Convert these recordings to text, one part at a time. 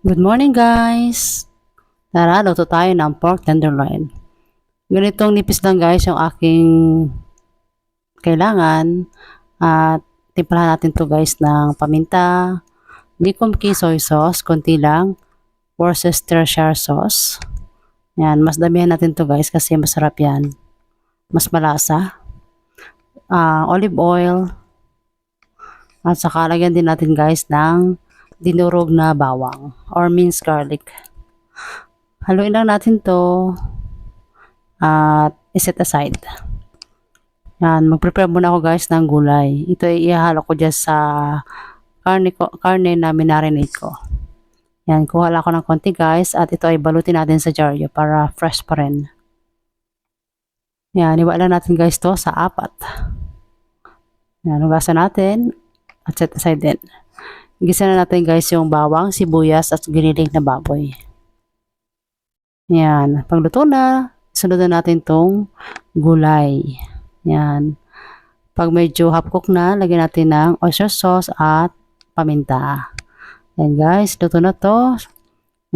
Good morning guys! Tara, luto tayo ng pork tenderloin. Ganitong nipis lang guys yung aking kailangan. At timplahan natin to guys ng paminta, likom key soy sauce, konti lang, Worcestershire sauce. Yan, mas damihan natin to guys kasi masarap yan. Mas malasa. Ah, olive oil. At saka lagyan din natin guys ng dinurog na bawang or minced garlic. Haluin lang natin to at iset aside. Yan, mag-prepare muna ako guys ng gulay. Ito ay ihalo ko dyan sa karne, ko, karne na minarinate ko. Yan, kuha lang ako ng konti guys at ito ay balutin natin sa jar para fresh pa rin. Yan, iwala natin guys to sa apat. Yan, hugasan natin at set aside din. Gisa na natin guys yung bawang, sibuyas at giniling na baboy. Yan. Pagluto na, sunod na natin tong gulay. Yan. Pag medyo half cook na, lagyan natin ng oyster sauce at paminta. Yan guys, luto na to.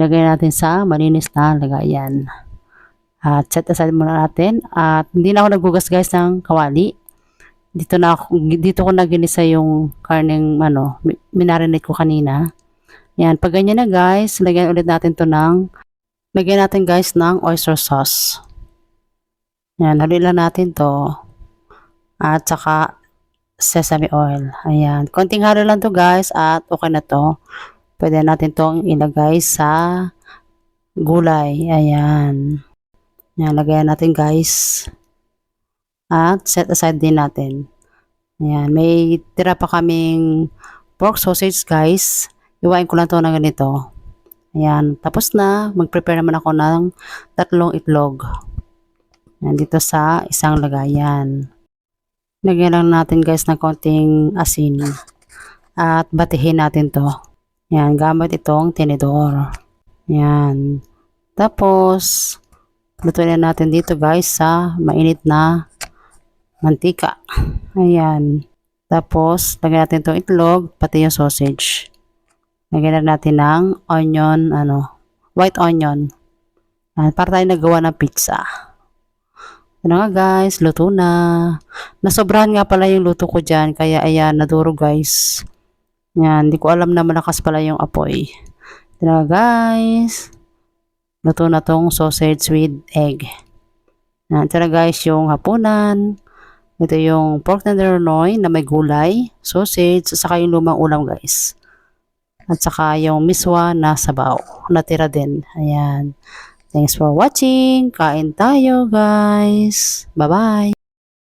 Lagyan natin sa malinis na lagayan. At set aside muna natin. At hindi na ako naggugas guys ng kawali dito na ako, dito ko na ginisa yung karneng ano, minarinate ko kanina. Yan, pag ganyan na guys, lagyan ulit natin to ng lagyan natin guys ng oyster sauce. Yan, haluin lang natin to. At saka sesame oil. Ayan, konting halo lang to guys at okay na to. Pwede natin tong ilagay sa gulay. Ayan. Yan, lagayan natin guys. At set aside din natin. Ayan, may tira pa kaming pork sausage guys. Iwain ko lang to na ganito. Ayan, tapos na. Mag-prepare naman ako ng tatlong itlog. Ayan, dito sa isang lagayan. Lagyan lang natin guys ng konting asin. At batihin natin to. Ayan, gamit itong tinidor. Ayan. Tapos, lutuin na natin dito guys sa mainit na mantika. Ayan. Tapos, lagyan natin itong itlog, pati yung sausage. Lagyan na natin ng onion, ano, white onion. Ayan, para tayo nagawa ng pizza. Na nga guys, luto na. Nasobrahan nga pala yung luto ko dyan, kaya ayan, naduro guys. Yan, hindi ko alam na malakas pala yung apoy. Ito na guys. Luto na tong sausage with egg. Yan, ito guys yung hapunan. Ito yung pork tenderloin na may gulay, sausage, saka yung lumang ulam guys. At saka yung miswa na sabaw. Natira din. Ayan. Thanks for watching. Kain tayo guys. Bye-bye.